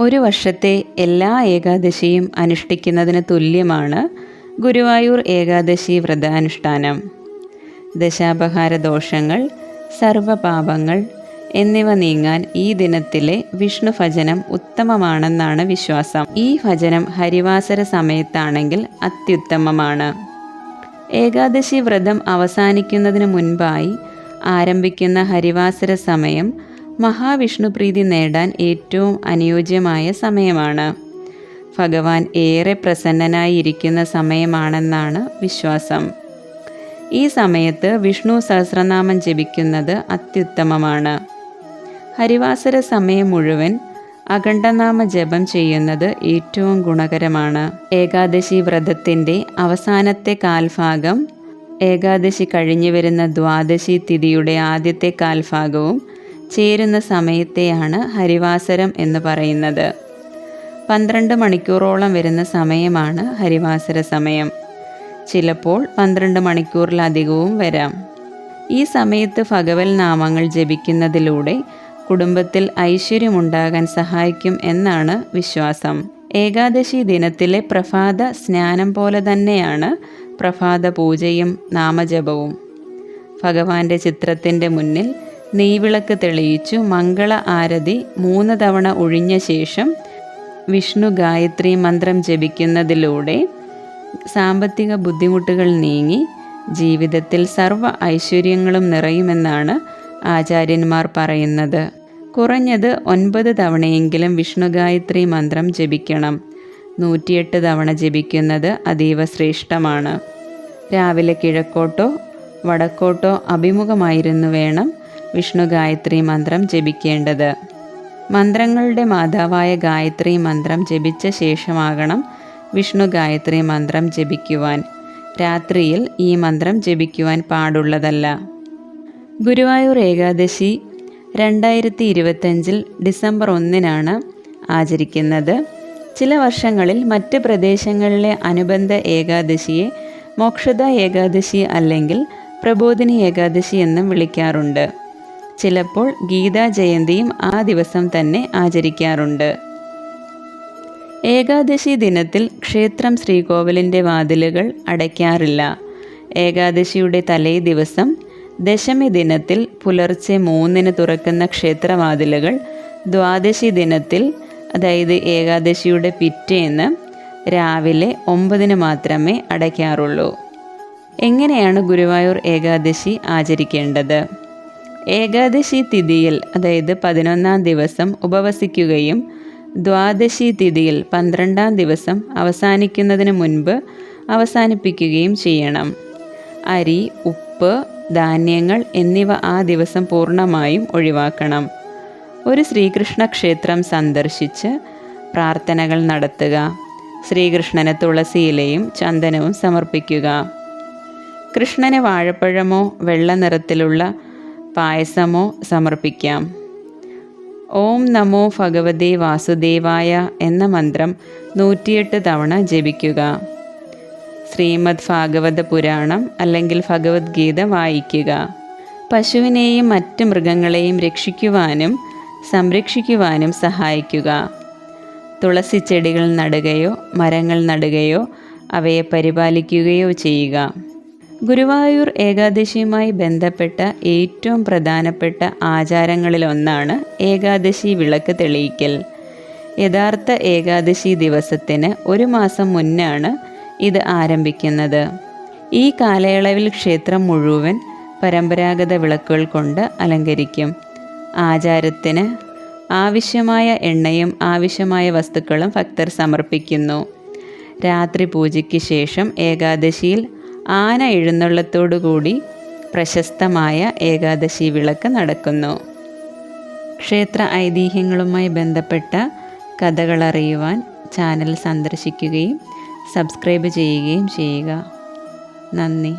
ഒരു വർഷത്തെ എല്ലാ ഏകാദശിയും അനുഷ്ഠിക്കുന്നതിന് തുല്യമാണ് ഗുരുവായൂർ ഏകാദശി വ്രതാനുഷ്ഠാനം. ദശാപഹാര ദോഷങ്ങൾ സർവപാപങ്ങൾ എന്നിവ നീങ്ങാൻ ഈ ദിനത്തിലെ വിഷ്ണു ഭജനം ഉത്തമമാണെന്നാണ് വിശ്വാസം. ഈ ഭജനം ഹരിവാസര സമയത്താണെങ്കിൽ അത്യുത്തമമാണ്. ഏകാദശി വ്രതം അവസാനിക്കുന്നതിന് മുൻപായി ആരംഭിക്കുന്ന ഹരിവാസര സമയം മഹാവിഷ്ണുപ്രീതി നേടാൻ ഏറ്റവും അനുയോജ്യമായ സമയമാണ്. ഭഗവാൻ ഏറെ പ്രസന്നനായിരിക്കുന്ന സമയമാണെന്നാണ് വിശ്വാസം. ഈ സമയത്ത് വിഷ്ണു സഹസ്രനാമം ജപിക്കുന്നത് അത്യുത്തമമാണ്. ഹരിവാസര സമയം മുഴുവൻ അഖണ്ഡനാമ ജപം ചെയ്യുന്നത് ഏറ്റവും ഗുണകരമാണ്. ഏകാദശി വ്രതത്തിന്റെ അവസാനത്തെ കാൽഭാഗം ഏകാദശി കഴിഞ്ഞു വരുന്ന ദ്വാദശി തിഥിയുടെ ആദ്യത്തെ കാൽഭാഗവും ചേരുന്ന സമയത്തെയാണ് ഹരിവാസരം എന്ന് പറയുന്നത്. പന്ത്രണ്ട് മണിക്കൂറോളം വരുന്ന സമയമാണ് ഹരിവാസര സമയം. ചിലപ്പോൾ പന്ത്രണ്ട് മണിക്കൂറിലധികവും വരാം. ഈ സമയത്ത് ഭഗവൽ നാമങ്ങൾ ജപിക്കുന്നതിലൂടെ കുടുംബത്തിൽ ഐശ്വര്യമുണ്ടാകാൻ സഹായിക്കും എന്നാണ് വിശ്വാസം. ഏകാദശി ദിനത്തിലെ പ്രഭാത സ്നാനം പോലെ തന്നെയാണ് പ്രഭാത പൂജയും നാമജപവും. ഭഗവാന്റെ ചിത്രത്തിന്റെ മുന്നിൽ നെയ്വിളക്ക് തെളിയിച്ചു. മംഗള ആരതി മൂന്ന് തവണ ഒഴിഞ്ഞ ശേഷം വിഷ്ണു ഗായത്രി മന്ത്രം ജപിക്കുന്നതിലൂടെ സാമ്പത്തിക ബുദ്ധിമുട്ടുകൾ നീങ്ങി ജീവിതത്തിൽ സർവ ഐശ്വര്യങ്ങളും നിറയുമെന്നാണ് ആചാര്യന്മാർ പറയുന്നത്. കുറഞ്ഞത് ഒൻപത് തവണയെങ്കിലും വിഷ്ണു ഗായത്രി മന്ത്രം ജപിക്കണം. നൂറ്റിയെട്ട് തവണ ജപിക്കുന്നത് അതീവ ശ്രേഷ്ഠമാണ്. രാവിലെ കിഴക്കോട്ടോ വടക്കോട്ടോ അഭിമുഖമായിരുന്നു വേണം. വിഷ്ണു ഗായത്രി മന്ത്രം ജപിക്കേണ്ടത്. മന്ത്രങ്ങളുടെ മാതാവായ ഗായത്രി മന്ത്രം ജപിച്ച ശേഷമാകണം വിഷ്ണു ഗായത്രി മന്ത്രം ജപിക്കുവാൻ. രാത്രിയിൽ ഈ മന്ത്രം ജപിക്കുവാൻ പാടുള്ളതല്ല. ഗുരുവായൂർ ഏകാദശി രണ്ടായിരത്തി ഇരുപത്തഞ്ചിൽ ഡിസംബർ ഒന്നിനാണ് ആചരിക്കുന്നത്. ചില വർഷങ്ങളിൽ മറ്റ് പ്രദേശങ്ങളിലെ അനുബന്ധ ഏകാദശിയെ മോക്ഷദ ഏകാദശി അല്ലെങ്കിൽ പ്രബോധിനി ഏകാദശി എന്നും വിളിക്കാറുണ്ട്. ചിലപ്പോൾ ഗീതാ ജയന്തിയും ആ ദിവസം തന്നെ ആചരിക്കാറുണ്ട്. ഏകാദശി ദിനത്തിൽ ക്ഷേത്രം ശ്രീകോവിലിന്റെ വാതിലുകൾ അടയ്ക്കാറില്ല. ഏകാദശിയുടെ തലേ ദിവസം ദശമി ദിനത്തിൽ പുലർച്ചെ മൂന്നിന് തുറക്കുന്ന ക്ഷേത്രവാതിലുകൾ ദ്വാദശി ദിനത്തിൽ അതായത് ഏകാദശിയുടെ പിറ്റേന്ന് രാവിലെ ഒമ്പതിന് മാത്രമേ അടയ്ക്കാറുള്ളൂ. എങ്ങനെയാണ് ഗുരുവായൂർ ഏകാദശി ആചരിക്കേണ്ടത്? ഏകാദശി തിഥിയിൽ അതായത് പതിനൊന്നാം ദിവസം ഉപവസിക്കുകയും ദ്വാദശി തിഥിയിൽ പന്ത്രണ്ടാം ദിവസം അവസാനിക്കുന്നതിന് മുൻപ് അവസാനിപ്പിക്കുകയും ചെയ്യണം. അരി ഉപ്പ് ധാന്യങ്ങൾ എന്നിവ ആ ദിവസം പൂർണമായും ഒഴിവാക്കണം. ഒരു ശ്രീകൃഷ്ണ ക്ഷേത്രം സന്ദർശിച്ച് പ്രാർത്ഥനകൾ നടത്തുക. ശ്രീകൃഷ്ണന് തുളസിയിലയും ചന്ദനവും സമർപ്പിക്കുക. കൃഷ്ണന് വാഴപ്പഴമോ വെള്ള നിറത്തിലുള്ള പായസമോ സമർപ്പിക്കാം. ഓം നമോ ഭഗവതേ വാസുദേവായ എന്ന മന്ത്രം നൂറ്റിയെട്ട് തവണ ജപിക്കുക. ശ്രീമദ് ഭാഗവത പുരാണം അല്ലെങ്കിൽ ഭഗവത്ഗീത വായിക്കുക. പശുവിനെയും മറ്റ് മൃഗങ്ങളെയും രക്ഷിക്കുവാനും സംരക്ഷിക്കുവാനും സഹായിക്കുക. തുളസി ചെടികൾ നടുകയോ മരങ്ങൾ നടുകയോ അവയെ പരിപാലിക്കുകയോ ചെയ്യുക. ഗുരുവായൂർ ഏകാദശിയുമായി ബന്ധപ്പെട്ട ഏറ്റവും പ്രധാനപ്പെട്ട ആചാരങ്ങളിലൊന്നാണ് ഏകാദശി വിളക്ക് തെളിയിക്കൽ. യഥാർത്ഥ ഏകാദശി ദിവസത്തിന് ഒരു മാസം മുന്നാണ് ഇത് ആരംഭിക്കുന്നത്. ഈ കാലയളവിൽ ക്ഷേത്രം മുഴുവൻ പരമ്പരാഗത വിളക്കുകൾ കൊണ്ട് അലങ്കരിക്കും. ആചാരത്തിന് ആവശ്യമായ എണ്ണയും ആവശ്യമായ വസ്തുക്കളും ഭക്തർ സമർപ്പിക്കുന്നു. രാത്രി പൂജയ്ക്ക് ശേഷം ഏകാദശിയിൽ ആന എഴുന്നള്ളത്തോടുകൂടി പ്രശസ്തമായ ഏകാദശി വിളക്ക് നടക്കുന്നു. ക്ഷേത്ര ഐതിഹ്യങ്ങളുമായി ബന്ധപ്പെട്ട കഥകളറിയുവാൻ ചാനൽ സന്ദർശിക്കുകയും സബ്സ്ക്രൈബ് ചെയ്യുകയും ചെയ്യുക. നന്ദി.